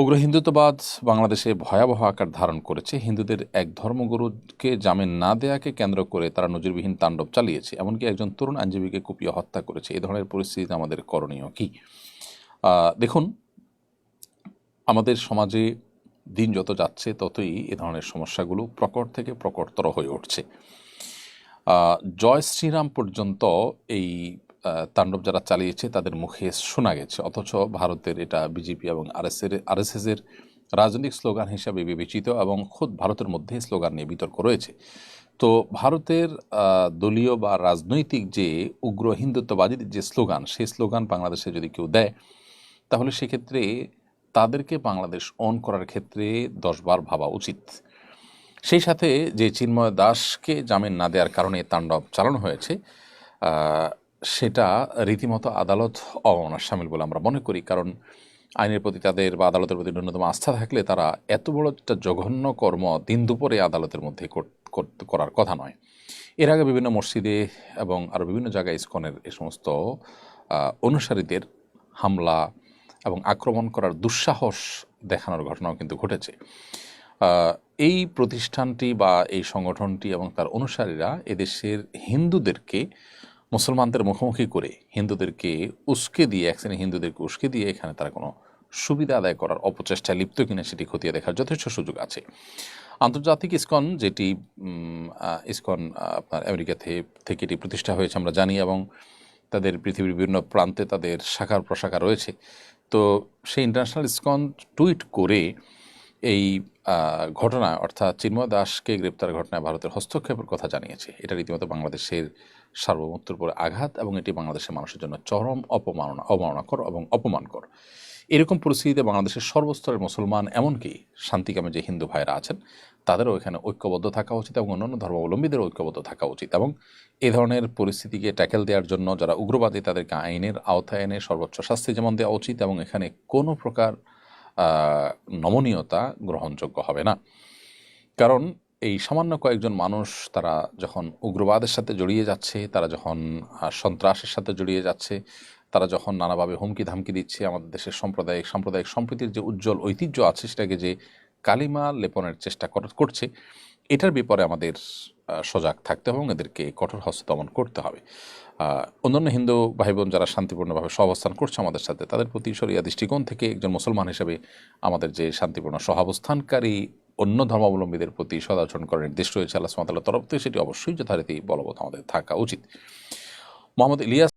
উগ্র হিন্দুত্ববাদ বাংলাদেশে ভয়াবহ আকার ধারণ করেছে। হিন্দুদের এক ধর্মগুরুকে জামিন না দেয়াকে কেন্দ্র করে তারা নজিরবিহীন তাণ্ডব চালিয়েছে, এমনকি একজন তরুণ আইনজীবীকে কুপিয়ে হত্যা করেছে। এই ধরনের পরিস্থিতিতে আমাদের করণীয় কি? দেখুন, আমাদের সমাজে দিন যত যাচ্ছে ততই এ ধরনের সমস্যাগুলো প্রকট থেকে প্রকটতর হয়ে উঠছে। জয় শ্রীরাম পর্যন্ত এই তাণ্ডব যারা চালিয়েছে, তাদের মুখে শোনা গেছে। অথচ ভারতের এটা বিজেপি এবং আরএসএর আরএসএসের রাজনৈতিক স্লোগান হিসাবে বিবেচিত এবং খোদ ভারতের মধ্যে স্লোগান নিয়ে বিতর্ক রয়েছে। তো ভারতের দলীয় বা রাজনৈতিক যে উগ্র হিন্দুত্ববাদীর যে স্লোগান, সেই স্লোগান বাংলাদেশে যদি কেউ দেয়, তাহলে সেক্ষেত্রে তাদেরকে বাংলাদেশ অন করার ক্ষেত্রে দশবার ভাবা উচিত। সেই সাথে যে চিন্ময় দাসকে জামিন না দেওয়ার কারণে তাণ্ডব চালানো হয়েছে সেটা রীতিমতো আদালত অবমাননার সামিল বলে আমরা মনে করি। কারণ আইনের প্রতি তাদের বা আদালতের প্রতি ন্যূনতম আস্থা থাকলে তারা এত বড় একটা জঘন্য কর্ম দিন দুপুরে আদালতের মধ্যে কর- কর- করার কথা নয়। এর আগে বিভিন্ন মসজিদে এবং আরও বিভিন্ন জায়গায় ইস্কনের এ সমস্ত অনুসারীদের হামলা এবং আক্রমণ করার দুঃসাহস দেখানোর ঘটনাও কিন্তু ঘটেছে। এই প্রতিষ্ঠানটি বা এই সংগঠনটি এবং তার অনুসারীরা এদেশের হিন্দুদেরকে মুসলমানদের মুখোমুখি করে হিন্দুদেরকে উস্কে দিয়ে, এক শ্রেণি হিন্দুদেরকে উস্কে দিয়ে এখানে তারা কোনো সুবিধা আদায় করার অপচেষ্টায় লিপ্ত কিনা সেটি খতিয়ে দেখার যথেষ্ট সুযোগ আছে। আন্তর্জাতিক ইসকন, যেটি ইসকন আপনার আমেরিকা থেকে থেকে এটি প্রতিষ্ঠা হয়েছে আমরা জানি এবং তাদের পৃথিবীর বিভিন্ন প্রান্তে তাদের শাখার প্রশাখা রয়েছে। তো সেই ইন্টারন্যাশনাল ইসকন টুইট করে এই ঘটনা, অর্থাৎ চিন্ময় দাসকে গ্রেপ্তার ঘটনায় ভারতের হস্তক্ষেপের কথা জানিয়েছে। এটা রীতিমতো বাংলাদেশের সার্বভৌমত্বের উপরে আঘাত এবং এটি বাংলাদেশের মানুষের জন্য চরম অপমাননা অবমাননাকর এবং অপমানকর। এরকম পরিস্থিতিতে বাংলাদেশের সর্বস্তরের মুসলমান, এমনকি শান্তিকামে যে হিন্দু ভাইরা আছেন, তাদেরও এখানে ঐক্যবদ্ধ থাকা উচিত এবং অন্যান্য ধর্মাবলম্বীদেরও ঐক্যবদ্ধ থাকা উচিত এবং এ ধরনের পরিস্থিতিকে ট্যাকেল দেওয়ার জন্য যারা উগ্রবাদী, তাদেরকে আইনের আওতায় এনে সর্বোচ্চ শাস্তি যেমন দেওয়া উচিত এবং এখানে কোনো প্রকার নমনীয়তা গ্রহণযোগ্য হবে না। কারণ এই সামান্য কয়েকজন মানুষ তারা যখন উগ্রবাদের সাথে জড়িয়ে যাচ্ছে, তারা যখন সন্ত্রাসের সাথে জড়িয়ে যাচ্ছে, তারা যখন নানাভাবে হুমকি ধামকি দিচ্ছে, আমাদের দেশের সাম্প্রদায়িক সাম্প্রদায়িক সম্প্রীতির যে উজ্জ্বল ঐতিহ্য আছে, সেটাকে যে কালিমা লেপনের চেষ্টা কর- করছে, এটার ব্যাপারে আমাদের সজাগ থাকতে হবে এবং এদেরকে কঠোর হস্ত দমন করতে হবে। অন্যান্য হিন্দু ভাই বোন যারা শান্তিপূর্ণভাবে সহাবস্থান করছে আমাদের সাথে, তাদের প্রতি সরিয়া দৃষ্টিকোণ থেকে একজন মুসলমান হিসেবে আমাদের যে শান্তিপূর্ণ সহাবস্থানকারী অন্য ধর্মাবলম্বীদের প্রতি সদাচরণ করার নির্দেশ রয়েছে আল্লাহ সুমাতাল্লাহ তরফ থেকে, সেটি অবশ্যই যথারীতি বলবৎ আমাদের থাকা উচিত। মোহাম্মদ ইলিয়াস